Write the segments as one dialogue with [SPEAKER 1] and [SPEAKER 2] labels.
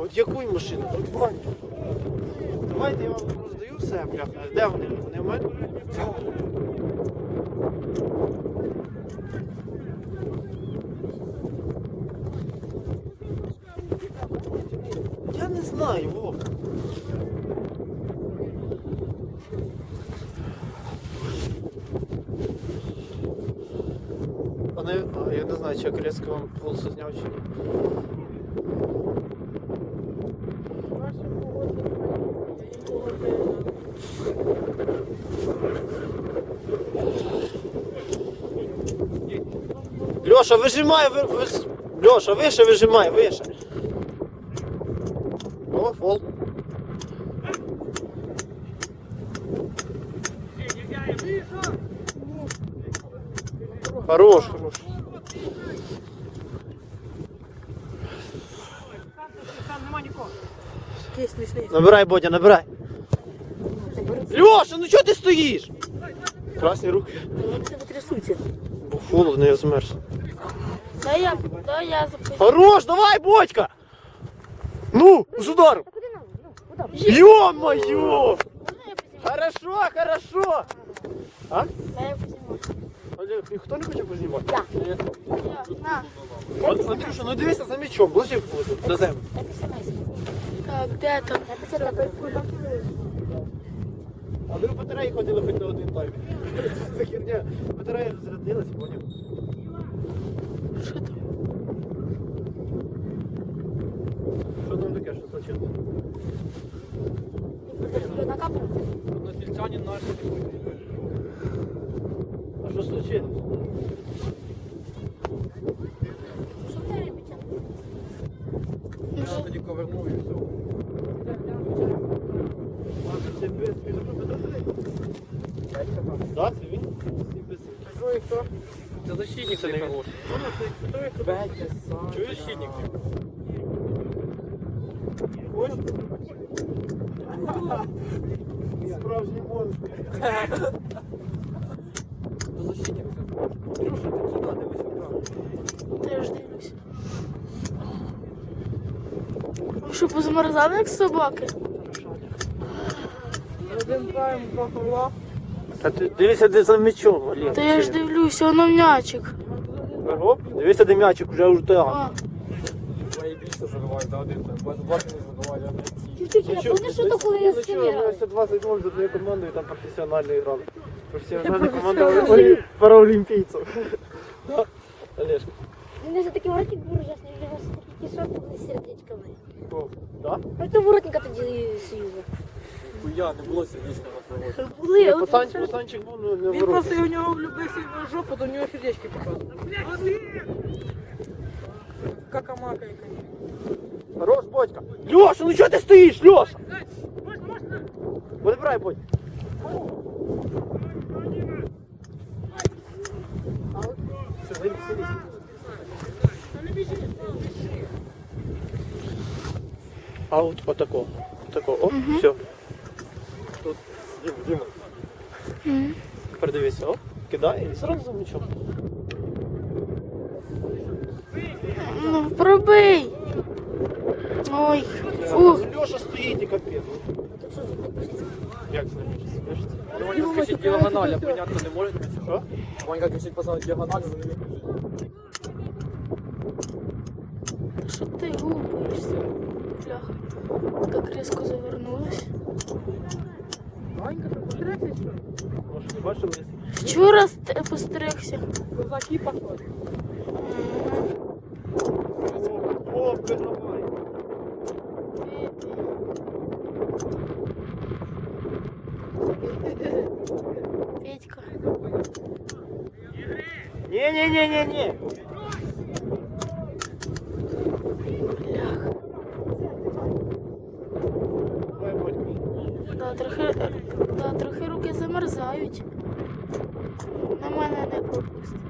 [SPEAKER 1] От яку машину? От Вань. Давайте я вам роздаю все, бляха. Де вони? Вони в мене? Я не знаю, Вов. Вони, я не знаю, чи я Крецько вам голосу зняв чи ні. Льоша, вижимай, ви, Льоша, вище вижимай, вище. О, фол. Хорош, хорош. Набирай, Бодя, набирай. Льоша, ну чого ти стоїш? Красні руки.
[SPEAKER 2] Тебе трясуться.
[SPEAKER 1] Бо холодно, я змерз.
[SPEAKER 2] Да я, да я запустив.
[SPEAKER 1] Хорош, давай, Бодька! Ну, з ударом!
[SPEAKER 2] Куди нам? Ну, куди?
[SPEAKER 1] Ё-моё!
[SPEAKER 2] Можна я познімаю?
[SPEAKER 1] Хорошо, хорошо! А?
[SPEAKER 2] Да я познімаю.
[SPEAKER 1] Олег, ніхто не хоче познімати?
[SPEAKER 2] Я.
[SPEAKER 1] Я.
[SPEAKER 2] На,
[SPEAKER 1] От, Андрюша, ну дивися за м'ячом, ближче до землі.
[SPEAKER 2] так і сімейся. Так, де там? Я писала.
[SPEAKER 1] А ви в батареї ходили хоч на один тайм. Це херня. Батарея зрадилась, поняв?
[SPEAKER 2] Що там?
[SPEAKER 1] Що там таке, що случилось?
[SPEAKER 2] На камеру?
[SPEAKER 1] Односельчанин наш. А що случилось? Я тоді ковернув і все. А це без Да, це він? Защитник, не він. Чуєш защитник? Ось. Справжній монстр. Це защитник. Андрюша, ти сюди дивись екран.
[SPEAKER 2] Теж дивлюсь. Ви що, позамерзали, як собаки?
[SPEAKER 3] Один тайм поховав.
[SPEAKER 1] А ти дивися, де за м'ячом, Олег.
[SPEAKER 2] Та я ж дивлюся, воно м'ячик.
[SPEAKER 1] Оп, дивися, де м'ячик, вже вже так.
[SPEAKER 2] А,
[SPEAKER 3] Мої більше забивають за один тайм. Бо два не забивали, а не ці.
[SPEAKER 2] Тетя, помнишь, что такое с кем играли?
[SPEAKER 1] 20-0 за твою команду і там професіонально грали. Професіональна команда олі- параолімпійців. Да, Олежка.
[SPEAKER 2] Він же такий воротник був ужасний, у нього такі шорти були з сердечками.
[SPEAKER 1] О, Да?
[SPEAKER 2] А воротника тоді Союзу.
[SPEAKER 3] Хуя, не було сердечка на свого.
[SPEAKER 2] Були,
[SPEAKER 1] Ні,
[SPEAKER 2] от
[SPEAKER 1] Пацанчик, пацанчик був ну, не
[SPEAKER 3] Він
[SPEAKER 1] ворот.
[SPEAKER 3] просто у нього влюбився в жопу, то у нього сердечки показує. Какамака, конечно.
[SPEAKER 1] Хорош, Бодька. Льоша, ну чого ти стоїш, Льоша? Вибирай, Бодь. Сиди, сиди. Аут отако. Отако. О, все. Тепер дивися, о, кидає і зразу за м'ячом.
[SPEAKER 2] ну, пробий. Ой, ух.
[SPEAKER 1] Льоша стоїть і капець. Як це? Пишеться?
[SPEAKER 3] Ванька кричить діагональ, а понятно не може.
[SPEAKER 1] Що?
[SPEAKER 3] Ванька кричить пацан діагональ, за ними
[SPEAKER 2] Що ти губишся? Бляха. Так різко завернулась.
[SPEAKER 3] Ванька, ти постригся що?
[SPEAKER 1] Може, не бачили?
[SPEAKER 2] Вчора ст- постригся.
[SPEAKER 3] Козаки походять.
[SPEAKER 1] О, пригравай.
[SPEAKER 2] Петька.
[SPEAKER 1] Ні-ні-ні-ні-ні.
[SPEAKER 2] Бляха.
[SPEAKER 1] Давай, Бодька.
[SPEAKER 2] Да, трохи, да, трохи руки замерзають. На мене не пропустить.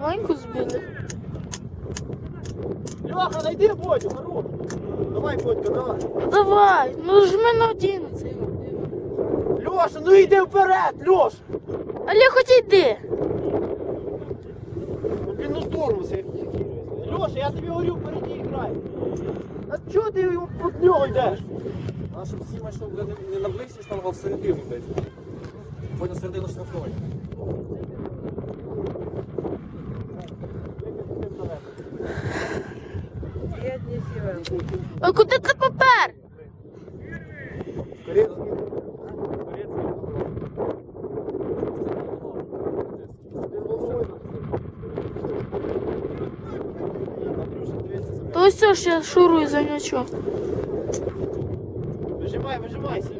[SPEAKER 2] Ваньку, збили.
[SPEAKER 1] Льоха, найди Бодю, хорош. Давай, Бодька, давай.
[SPEAKER 2] Давай, ну жми на 11.
[SPEAKER 1] Льоша, ну йди вперед, Льош.
[SPEAKER 2] Але хоч йди.
[SPEAKER 1] Ну, Блін, ну тормоз. Льоша, я тобі говорю, впереді грай. А чого ти його під нього йдеш?
[SPEAKER 3] А щоб всі майшов не, на штангу, а всередину десь. Потім середину штрафної.
[SPEAKER 2] А куди ти попер? То ось все ж я шурую за м'ячом.
[SPEAKER 1] Вижимай, вижимайся.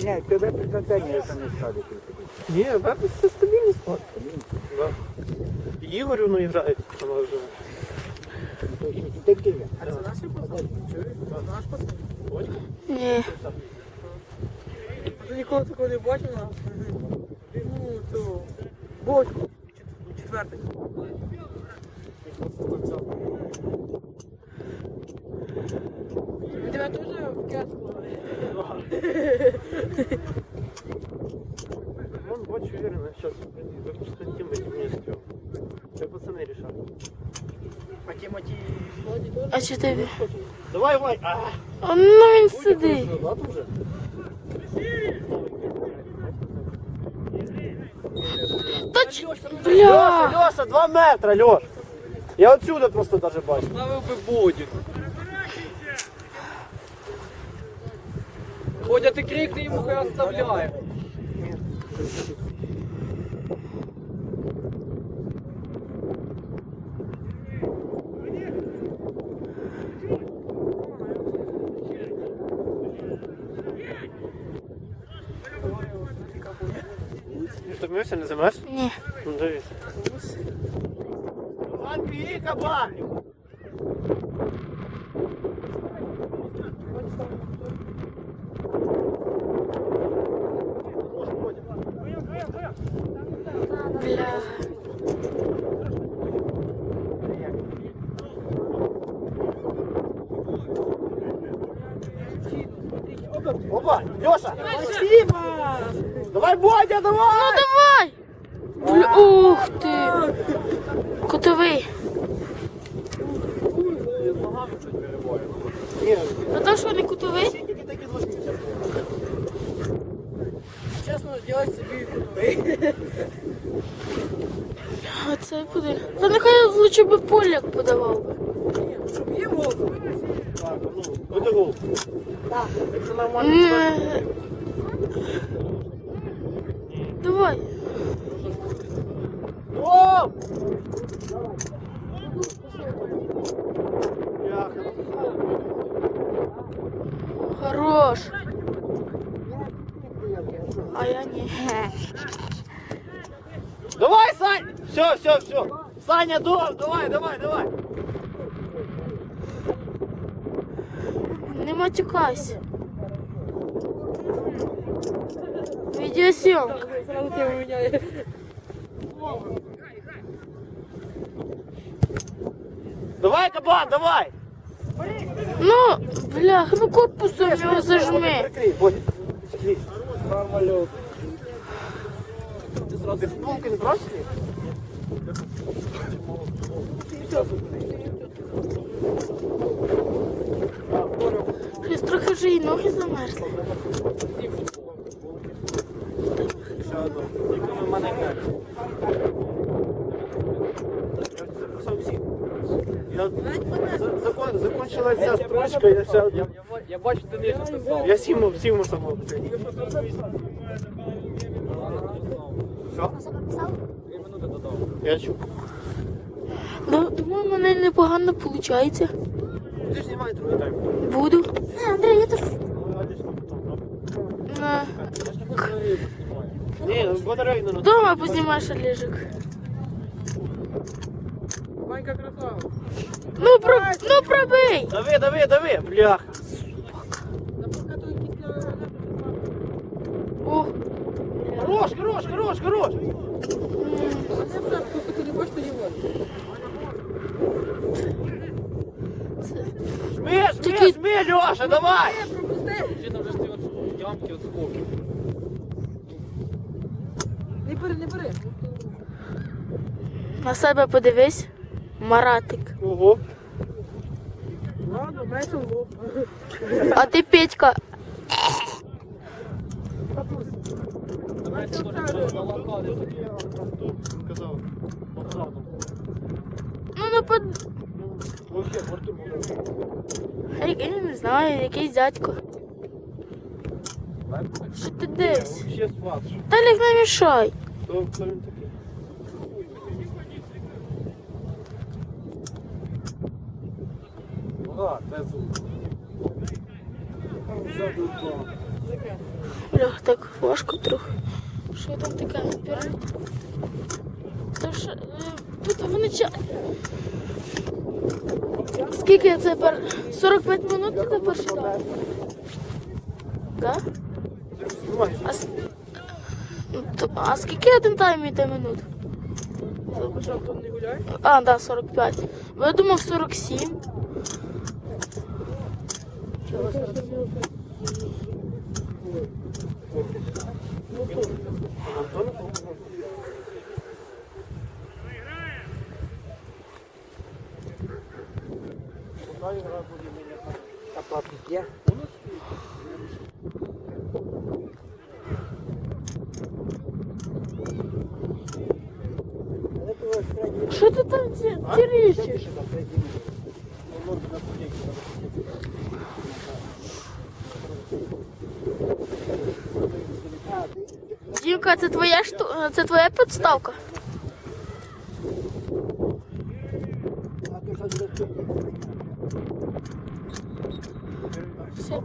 [SPEAKER 4] Ні, тебе призначення це не ставить.
[SPEAKER 1] Ні, Бепі це стабільний склад. Да. Ігорю ну грають, саме вже.
[SPEAKER 4] Такі.
[SPEAKER 3] А це наші пацани? Наш пацан?
[SPEAKER 2] Ні.
[SPEAKER 5] Ти ніколи такого не бачив на? Ну, то... Бодьку. Четвертий. Тебе теж в кеску? Володі теж?
[SPEAKER 2] А чи тобі?
[SPEAKER 1] Давай, Вань! А!
[SPEAKER 2] А, Ну він сидить.
[SPEAKER 1] Да, уже?
[SPEAKER 2] Точ...
[SPEAKER 1] Леша,
[SPEAKER 2] Бля.
[SPEAKER 1] Леша, два метра, Леш! Я отсюда просто даже бачу.
[SPEAKER 3] Ставив би Бодю. Бодя, ти крикни йому, хай оставляє.
[SPEAKER 1] Втомився, не замерз?
[SPEAKER 2] Ні.
[SPEAKER 1] Ну дивись. Вань, бери кабанів!
[SPEAKER 2] Бля.
[SPEAKER 1] Опа, Леша! Спасибо! Давай, Бодя,
[SPEAKER 2] Ну
[SPEAKER 1] давай!
[SPEAKER 2] давай! Бля, ух ти! Кутовий.
[SPEAKER 1] Ні,
[SPEAKER 2] Ну то що не кутовий?
[SPEAKER 5] Чесно, делать собі кутовий.
[SPEAKER 2] А це куди? Та нехай лучше би поляк подавав би.
[SPEAKER 5] Щоб є мозок.
[SPEAKER 1] Так, ну, буде гол. Якщо нормально.
[SPEAKER 2] Давай.
[SPEAKER 1] О! Бляха.
[SPEAKER 2] Хорош. А я ні.
[SPEAKER 1] Давай, Сань! Все, все, все. Саня, дом, давай, давай, давай.
[SPEAKER 2] Не матюкайся. Відеосйомка.
[SPEAKER 5] Сразу тему міняє.
[SPEAKER 1] Давай, кабан, давай.
[SPEAKER 2] Ну, блях, ну корпусом його зажми.
[SPEAKER 3] Нормально.
[SPEAKER 1] Ти сразу футболки не?
[SPEAKER 2] Щось трохи вже і ноги замерзли.
[SPEAKER 1] Записав Закончилась ця строчка, я ще.
[SPEAKER 3] Я, я бачу, ти не писав.
[SPEAKER 1] Я сіму, сіму самого. Все?
[SPEAKER 3] Дві минути додав.
[SPEAKER 1] Я чув.
[SPEAKER 2] Ну, думаю, в мене непогано виходить.
[SPEAKER 1] Ти ж знімай другий тайм.
[SPEAKER 2] Буду. Не, Андрій, я теж.
[SPEAKER 1] Ні, ну, батареї не надо.
[SPEAKER 2] Дома познімаєш Олежик.
[SPEAKER 5] Ванька красава.
[SPEAKER 2] Ну, про... ну пробий.
[SPEAKER 1] Дави, дави, дави, блях.
[SPEAKER 5] Та поки той після
[SPEAKER 2] О,
[SPEAKER 1] Хорош, хорош, хорош, хорош.
[SPEAKER 5] А не вже просто ти не хочеш, то його.
[SPEAKER 1] Жми, жми,
[SPEAKER 2] Такий-
[SPEAKER 1] жми, Льоша, давай.
[SPEAKER 5] Пропусти.
[SPEAKER 3] Ще там вже стоять ямки от скоки.
[SPEAKER 5] Бери, не бери.
[SPEAKER 2] На себе подивись. Маратик.
[SPEAKER 1] Ого.
[SPEAKER 5] Ладно, менше в лоб.
[SPEAKER 2] А ти Петька. Ну не под.
[SPEAKER 1] Вообще, порту.
[SPEAKER 2] Я не знаю, якийсь дядько. Що ти десь?
[SPEAKER 1] Вообще сват.
[SPEAKER 2] Не мішай.
[SPEAKER 1] Хто хто він такий?
[SPEAKER 3] Ага, де звук?
[SPEAKER 2] Бля, так важко трохи. Що там таке? Пірат? Та що? е, Тут вони ча... Скільки це пер... 45 минут це перший тайм? Да?
[SPEAKER 1] Знімай.
[SPEAKER 2] А, с- Ну, то- а скільки один тайм йде минут?
[SPEAKER 5] Не гуляє?
[SPEAKER 2] А, да, 45. Бо я думав 47.
[SPEAKER 4] А папік є? Але того ж
[SPEAKER 2] ти там ці- тіріщиш? Дімка, це твоя шту... це твоя підставка? Все.